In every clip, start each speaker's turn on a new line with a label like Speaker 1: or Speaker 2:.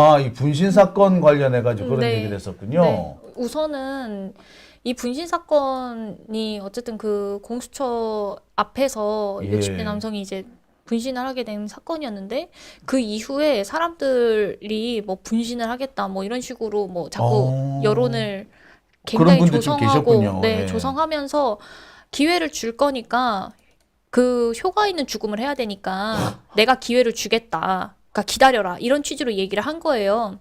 Speaker 1: 아, 이 분신 사건 관련해 가지고 그런
Speaker 2: 네.
Speaker 1: 얘기를 했었군요.
Speaker 2: 네. 우선은 이 분신 사건이 어쨌든 그 공수처 앞에서
Speaker 1: 예.
Speaker 2: 60대 남성이 이제 분신을 하게 된 사건이었는데 그 이후에 사람들이 뭐 분신을 하겠다 뭐 이런 식으로 뭐 자꾸
Speaker 1: 어.
Speaker 2: 여론을 굉장히
Speaker 1: 분들 좀
Speaker 2: 조성하고
Speaker 1: 계셨군요.
Speaker 2: 네,
Speaker 1: 예.
Speaker 2: 조성하면서 기회를 줄 거니까 그 효과 있는 죽음을 해야 되니까 내가 기회를 주겠다. 그러니까 기다려라 이런 취지로 얘기를 한 거예요.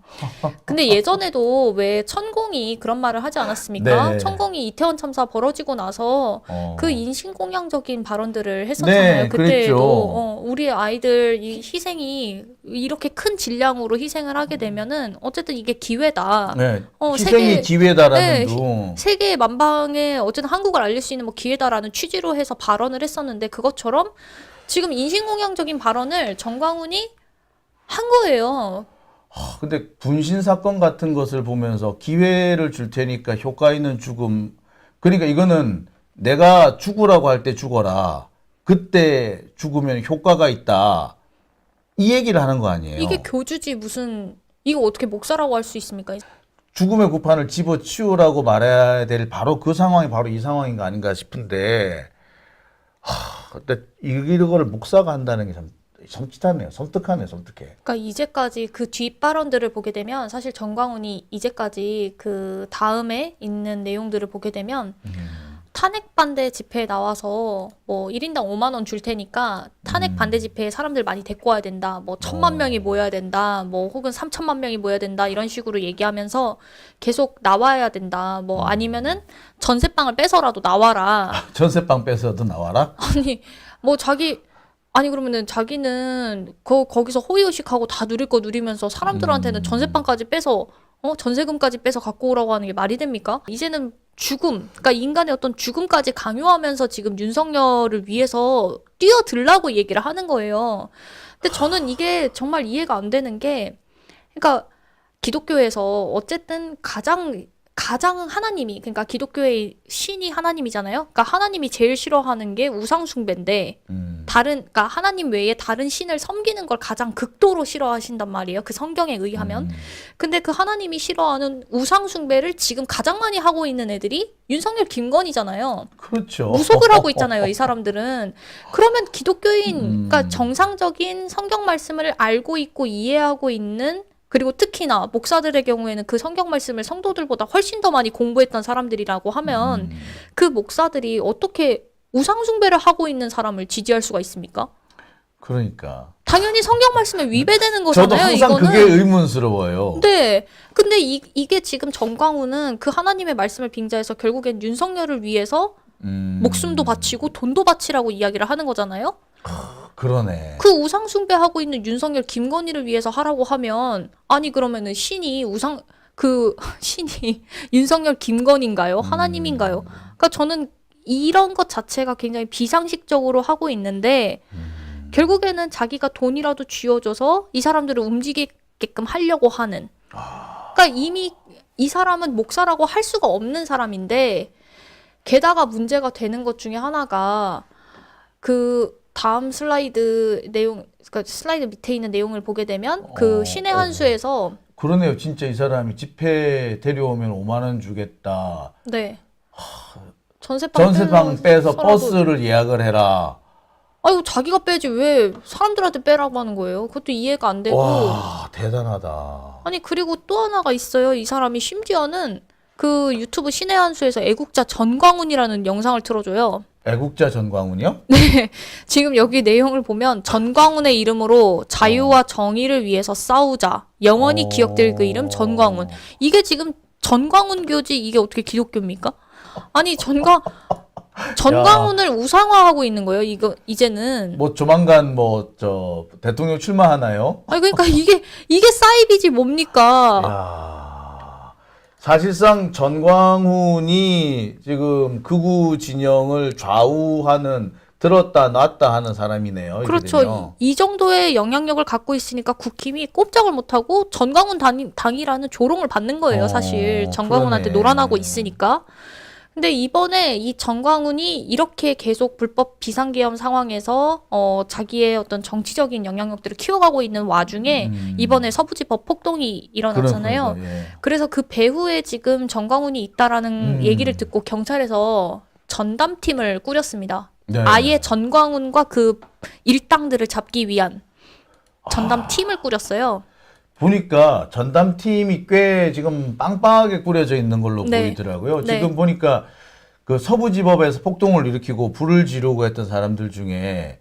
Speaker 2: 근데 예전에도 왜 천공이 그런 말을 하지 않았습니까?
Speaker 1: 네.
Speaker 2: 천공이 이태원 참사 벌어지고 나서
Speaker 1: 어.
Speaker 2: 그 인신공양적인 발언들을 했었잖아요.
Speaker 1: 네,
Speaker 2: 그때도. 어, 우리 아이들 이 희생이 이렇게 큰 질량으로 희생을 하게 되면은 어쨌든 이게 기회다.
Speaker 1: 네.
Speaker 2: 어,
Speaker 1: 희생이
Speaker 2: 세계-
Speaker 1: 기회다라는
Speaker 2: 네,
Speaker 1: 둥.
Speaker 2: 세계 만방에 어쨌든 한국을 알릴 수 있는 뭐 기회다라는 취지로 해서 발언을 했었는데 그것처럼 지금 인신공양적인 발언을 정광훈이 한 거예요.
Speaker 1: 아, 근데 분신 사건 같은 것을 보면서 기회를 줄 테니까 효과 있는 죽음. 그러니까 이거는 내가 죽으라고 할 때 죽어라. 그때 죽으면 효과가 있다. 이 얘기를 하는 거 아니에요.
Speaker 2: 이게 교주지 무슨 이거 어떻게 목사라고 할 수 있습니까?
Speaker 1: 죽음의 구판을 집어치우라고 말해야 될 바로 그 상황이 바로 이 상황인 거 아닌가 싶은데, 하, 근데 이거를 목사가 한다는 게 참 섬찟하네요. 섬뜩하네요. 섬뜩해.
Speaker 2: 그러니까 이제까지 그 뒷발언들을 보게 되면 사실 정광훈이 이제까지 그 다음에 있는 내용들을 보게 되면 탄핵 반대 집회에 나와서 뭐 1인당 5만 원 줄 테니까 탄핵 반대 집회에 사람들 많이 데리고 와야 된다. 뭐 천만
Speaker 1: 어.
Speaker 2: 명이 모여야 된다. 뭐 혹은 3천만 명이 모여야 된다. 이런 식으로 얘기하면서 계속 나와야 된다. 뭐 아니면은 전세방을 빼서라도 나와라.
Speaker 1: 전세방 뺏어도 나와라?
Speaker 2: 아니 뭐 자기 아니 그러면은 자기는 거 거기서 호의호식하고 다 누릴 거 누리면서 사람들한테는
Speaker 1: 음.
Speaker 2: 전세방까지 빼서 어 전세금까지 빼서 갖고 오라고 하는 게 말이 됩니까? 이제는 죽음, 그러니까 인간의 어떤 죽음까지 강요하면서 지금 윤석열을 위해서 뛰어들라고 얘기를 하는 거예요. 근데 저는 이게 정말 이해가 안 되는 게, 그러니까 기독교에서 어쨌든 가장 가장 하나님이 그러니까 기독교의 신이 하나님이잖아요. 그러니까 하나님이 제일 싫어하는 게 우상 숭배인데
Speaker 1: 음.
Speaker 2: 다른 그러니까 하나님 외에 다른 신을 섬기는 걸 가장 극도로 싫어하신단 말이에요. 그 성경에 의하면.
Speaker 1: 음.
Speaker 2: 근데 그 하나님이 싫어하는 우상 숭배를 지금 가장 많이 하고 있는 애들이 윤석열 김건희잖아요.
Speaker 1: 그렇죠.
Speaker 2: 무속을 하고 있잖아요, 이 사람들은. 그러면 기독교인,
Speaker 1: 음.
Speaker 2: 그러니까 정상적인 성경 말씀을 알고 있고 이해하고 있는 그리고 특히나 목사들의 경우에는 그 성경 말씀을 성도들보다 훨씬 더 많이 공부했던 사람들이라고 하면
Speaker 1: 음.
Speaker 2: 그 목사들이 어떻게 우상숭배를 하고 있는 사람을 지지할 수가 있습니까?
Speaker 1: 그러니까.
Speaker 2: 당연히 성경 말씀에 위배되는
Speaker 1: 저도
Speaker 2: 거잖아요.
Speaker 1: 항상
Speaker 2: 이거는.
Speaker 1: 그게 의문스러워요.
Speaker 2: 네. 근데 이, 이게 지금 정광훈은 그 하나님의 말씀을 빙자해서 결국엔 윤석열을 위해서
Speaker 1: 음.
Speaker 2: 목숨도 바치고 돈도 바치라고 이야기를 하는 거잖아요.
Speaker 1: 그러네.
Speaker 2: 그 우상 숭배하고 있는 윤석열 김건희를 위해서 하라고 하면 아니 그러면은 신이 우상 그 신이 윤석열 김건인가요? 하나님인가요? 그러니까 저는 이런 것 자체가 굉장히 비상식적으로 하고 있는데 결국에는 자기가 돈이라도 쥐어줘서 이 사람들을 움직이게끔 하려고 하는. 그러니까 이미 이 사람은 목사라고 할 수가 없는 사람인데 게다가 문제가 되는 것 중에 하나가 그 다음 슬라이드 내용 그러니까 슬라이드 밑에 있는 내용을 보게 되면 그
Speaker 1: 어,
Speaker 2: 신의
Speaker 1: 어.
Speaker 2: 한수에서
Speaker 1: 그러네요. 진짜 이 사람이 집회 데려오면 5만 원 주겠다.
Speaker 2: 네 전세방
Speaker 1: 전세방
Speaker 2: 빼서-
Speaker 1: 버스를 예약을 해라.
Speaker 2: 아이고 자기가 빼지 왜 사람들한테 빼라고 하는 거예요? 그것도 이해가 안 되고
Speaker 1: 와 대단하다.
Speaker 2: 아니 그리고 또 하나가 있어요. 이 사람이 심지어는 그 유튜브 신의 한수에서 애국자 전광훈이라는 영상을 틀어줘요.
Speaker 1: 애국자 전광훈이요?
Speaker 2: 지금 여기 내용을 보면 전광훈의 이름으로 자유와 정의를 위해서 싸우자. 영원히
Speaker 1: 어.
Speaker 2: 기억될 그 이름 전광훈. 이게 지금 전광훈 교지 이게 어떻게 기독교입니까? 아니 전광 전광훈을 우상화하고 있는 거예요. 이거 이제는.
Speaker 1: 뭐 조만간 뭐 저 대통령 출마하나요?
Speaker 2: 아니 그러니까 이게 이게 사이비지 뭡니까?
Speaker 1: 야 사실상 전광훈이 지금 극우 진영을 좌우하는 들었다 놨다 하는 사람이네요. 되면.
Speaker 2: 그렇죠. 이, 이 정도의 영향력을 갖고 있으니까 국힘이 꼼짝을 못하고 전광훈 당, 당이라는 조롱을 받는 거예요.
Speaker 1: 어,
Speaker 2: 사실 전광훈한테
Speaker 1: 그러네.
Speaker 2: 노란하고 있으니까. 근데 이번에 이 정광훈이 이렇게 계속 불법 비상계엄 상황에서 어 자기의 어떤 정치적인 영향력들을 키워가고 있는 와중에
Speaker 1: 음.
Speaker 2: 이번에 서부지법 폭동이 일어났잖아요.
Speaker 1: 예.
Speaker 2: 그래서 그 배후에 지금 정광훈이 있다라는
Speaker 1: 음.
Speaker 2: 얘기를 듣고 경찰에서 전담팀을 꾸렸습니다.
Speaker 1: 네.
Speaker 2: 아예 전광훈과 그 일당들을 잡기 위한 전담팀을 꾸렸어요.
Speaker 1: 보니까 전담팀이 꽤 지금 빵빵하게 꾸려져 있는 걸로
Speaker 2: 네.
Speaker 1: 보이더라고요.
Speaker 2: 네.
Speaker 1: 지금 보니까 그 서부지법에서 폭동을 일으키고 불을 지르고 했던 사람들 중에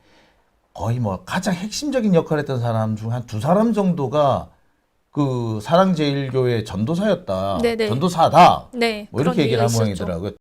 Speaker 1: 거의 뭐 가장 핵심적인 역할을 했던 사람 중 한 두 사람 정도가 그 사랑제일교회 전도사였다.
Speaker 2: 네네.
Speaker 1: 전도사다.
Speaker 2: 네.
Speaker 1: 뭐 이렇게 얘기를 한. 모양이더라고요.